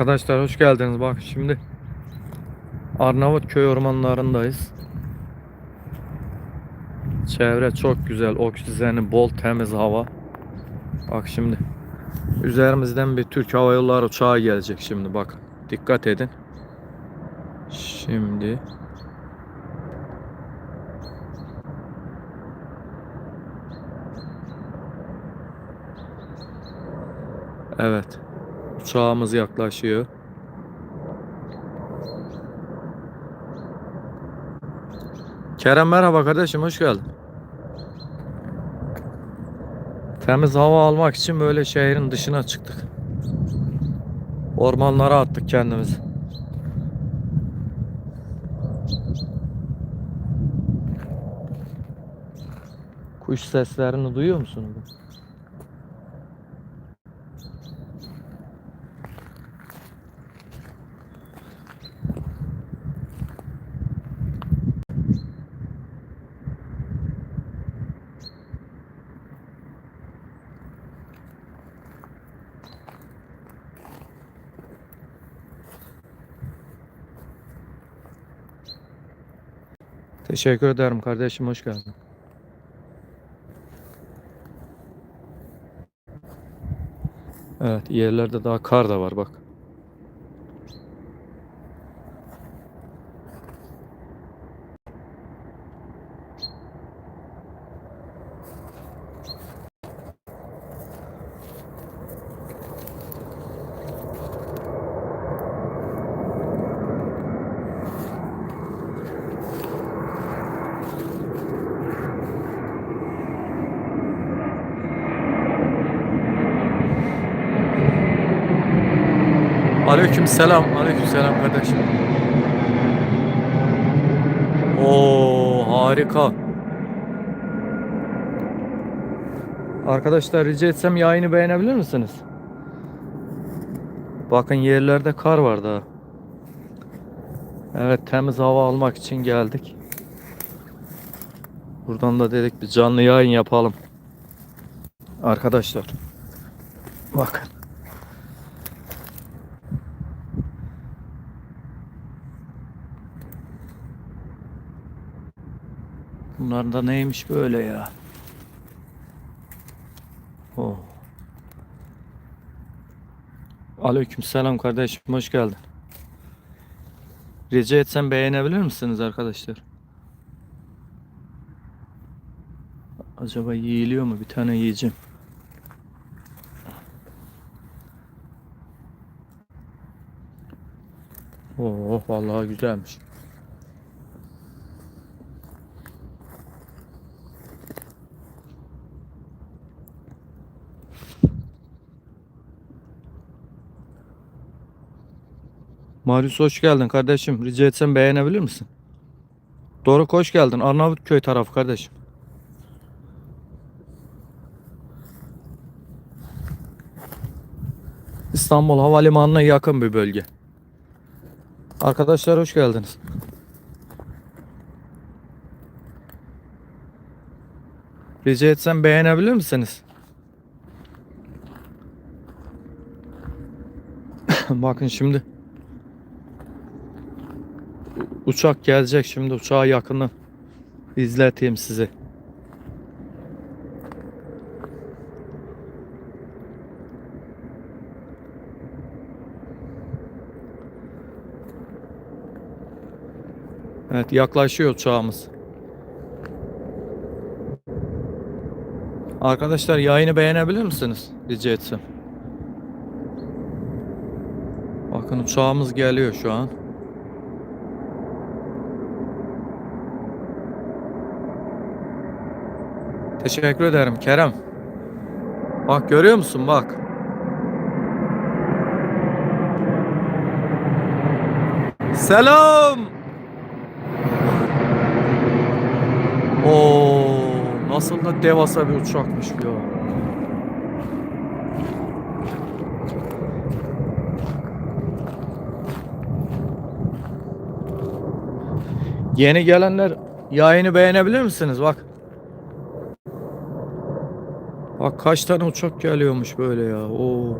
Arkadaşlar hoş geldiniz. Bak şimdi Arnavutköy ormanlarındayız. Çevre çok güzel, oksijeni bol, temiz hava. Bak şimdi üzerimizden bir Türk Hava Yolları uçağı gelecek şimdi bak. Dikkat edin. Şimdi Evet. Uçağımız yaklaşıyor. Kerem merhaba kardeşim hoş geldin. Temiz hava almak için böyle şehrin dışına çıktık. Ormanlara attık kendimizi. Kuş seslerini duyuyor musun? Teşekkür ederim kardeşim hoş geldin. Evet yerlerde daha kar da var bak. Aleyküm selam. Aleyküm selam kardeşim. Oo harika. Arkadaşlar rica etsem yayını beğenebilir misiniz? Bakın yerlerde kar var daha. Evet temiz hava almak için geldik. Buradan da dedik bir canlı yayın yapalım. Arkadaşlar. Bakın. Bunlar da neymiş böyle ya? Oh. Aleyküm selam kardeşim hoş geldin. Rica etsem beğenebilir misiniz arkadaşlar? Acaba yiyiliyor mu? Bir tane yiyeceğim. Oh vallahi güzelmiş. Marius hoş geldin kardeşim. Rica etsem beğenebilir misin? Doruk hoş geldin. Arnavutköy tarafı kardeşim. İstanbul Havalimanı'na yakın bir bölge. Arkadaşlar hoş geldiniz. Rica etsem beğenebilir misiniz? Bakın şimdi uçak gelecek şimdi uçağa yakını izleteyim size. Evet yaklaşıyor uçağımız. Arkadaşlar yayını beğenebilir misiniz? Rica etsem. Bakın uçağımız geliyor şu an. Teşekkür ederim Kerem. Bak görüyor musun bak. Selam. Oo, nasıl da devasa bir uçakmış ya. Yeni gelenler yayını beğenebilir misiniz? Bak. Bak kaç tane uçak geliyormuş böyle ya. Oo.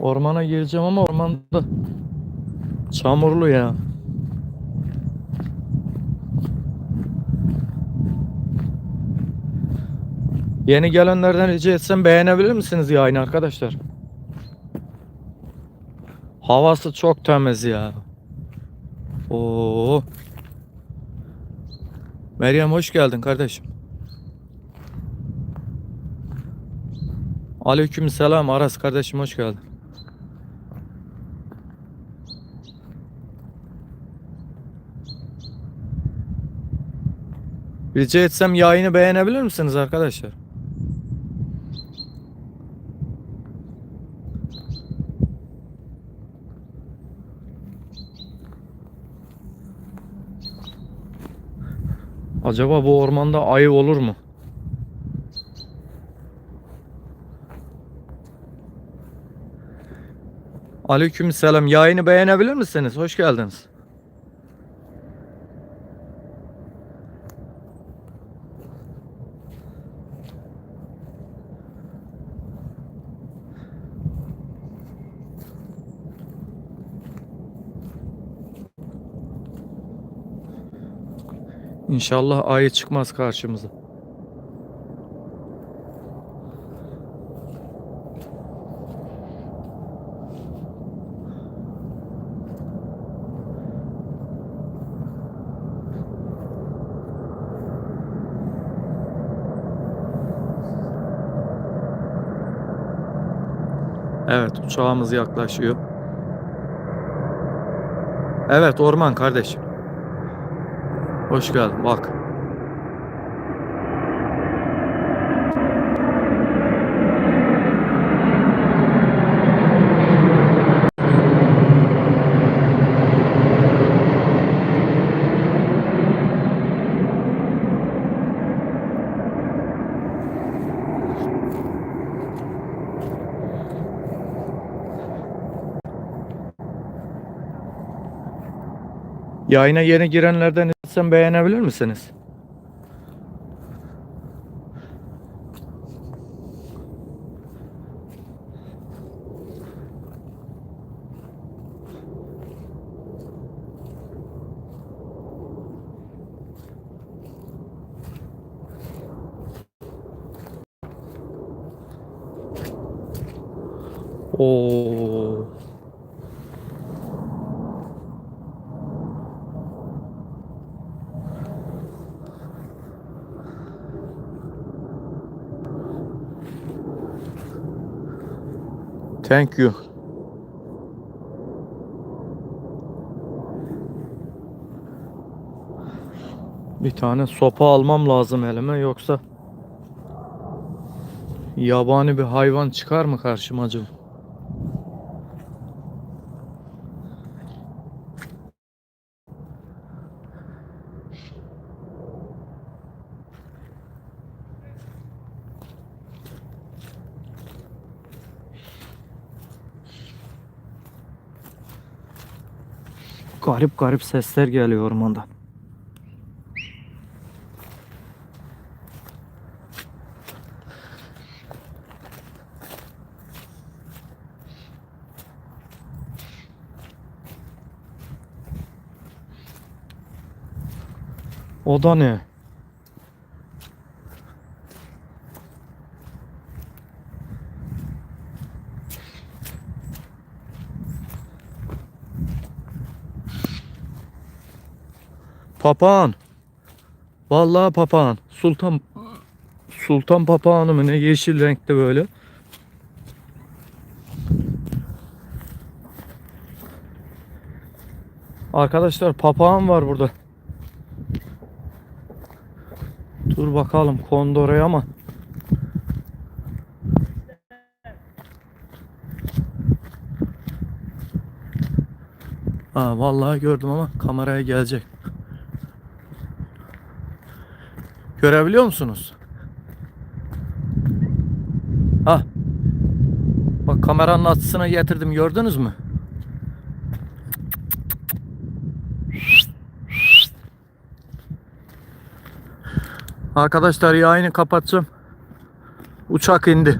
Ormana gireceğim ama ormanda çamurlu ya. Yeni gelenlerden rica etsem beğenebilir misiniz yayını arkadaşlar? Havası çok temiz ya. Oo. Meryem hoş geldin kardeşim. Aleyküm selam Aras kardeşim hoş geldin. Rica etsem yayını beğenebilir misiniz arkadaşlar? Acaba bu ormanda ayı olur mu? Aleyküm selam. Yayını beğenebilir misiniz? Hoş geldiniz. İnşallah ayı çıkmaz karşımıza. Evet uçağımız yaklaşıyor. Evet orman kardeşim. Hoş geldin bak. Yayına yeni girenlerden sen beğenebilir misiniz? Oo. Thank you. Bir tane sopa almam lazım elime yoksa yabani bir hayvan çıkar mı karşıma acaba? Garip garip sesler geliyor ormandan. O da ne? Papağan. Vallahi papağan. Sultan Sultan papağanı mı ne yeşil renkte böyle. Arkadaşlar papağan var burada. Dur bakalım kondu ama. Ha vallahi gördüm ama kameraya gelecek. Görebiliyor musunuz? Ha. Bak kameranın açısına getirdim gördünüz mü? Arkadaşlar yayını kapatacağım. Uçak indi.